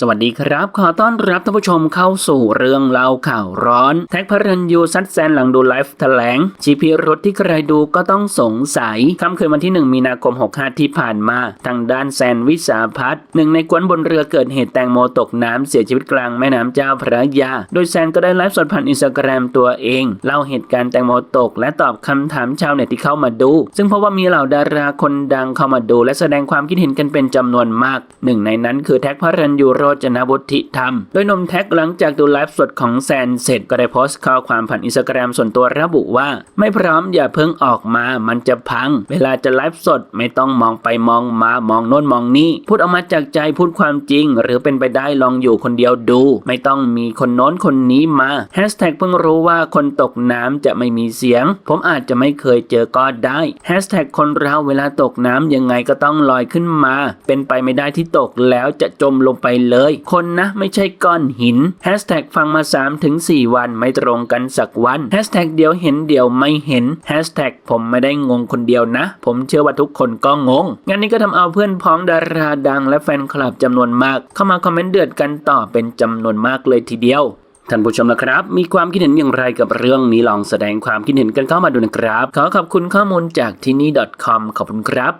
สวัสดีครับ ขอต้อนรับท่านผู้ชมเข้าสู่เรื่องเล่าข่าวร้อน แท็กพระรันยูซัดแซนหลังดูไลฟ์แถลงชีพีรถที่ใครดูก็ต้องสงสัยค่ำคืนวันที่ 1 มีนาคม 65 ที่ผ่านมา ทางด้านแซนวิสาพัฒน์หนึ่งในกวนบนเรือเกิดเหตุแตงโมตกน้ำเสียชีวิตกลางแม่น้ำเจ้าพระยา โดยแซนก็ได้ไลฟ์สดผ่านอินสตาแกรมตัวเอง เล่าเหตุการณ์แตงโมตก และตอบคำถามชาวเน็ตที่เข้ามาดู ซึ่งเพราะว่ามีเหล่าดาราคนดังเข้ามาดู และแสดงความคิดเห็นกันเป็นจำนวนมาก หนึ่งในนั้นคือแท็กพระรันยูรจนวุฒิธรรม โดยนมแท็กหลังจากดูไลฟ์สดของแซนเสร็จก็ได้โพสต์ข้อความผ่านอินสตาแกรมส่วนตัวระบุว่า ไม่พร้อมอย่าเพิ่งออกมา มันจะพัง เวลาจะไลฟ์สดไม่ต้องมองไปมองมามองโน้นมองนี่ พูดออกมาจากใจพูดความจริง หรือเป็นไปได้ลองอยู่คนเดียวดู ไม่ต้องมีคนโน้นคนนี้มาแฮชแท็กเพิ่งรู้ว่าคนตกน้ำจะไม่มีเสียง ผมอาจจะไม่เคยเจอก็ได้แฮชแท็กคนเราเวลาตกน้ำยังไงก็ต้องลอยขึ้นมา เป็นไปไม่ได้ที่ตกแล้วจะจมลงไปเลยคนนะไม่ใช่ก้อนหินแฮชแท็กฟังมา 3-4 วันไม่ตรงกันสักวันแฮชแท็กเดี๋ยวเห็นเดี๋ยวไม่เห็นแฮชแท็กผมไม่ได้งงคนเดียวนะ ผมเชื่อว่าทุกคนก็งง งานนี้ก็ทำเอาเพื่อนพ้องดาราดังและแฟนคลับจำนวนมาก เข้ามาคอมเมนต์เดือดกันต่อเป็นจำนวนมากเลยทีเดียวท่านผู้ชมนะครับ มีความคิดเห็นอย่างไรกับเรื่องนี้ลองแสดงความคิดเห็นกันเข้ามาดูนะครับ ขอขอบคุณข้อมูลจากที่นี่ .com ขอบคุณครับ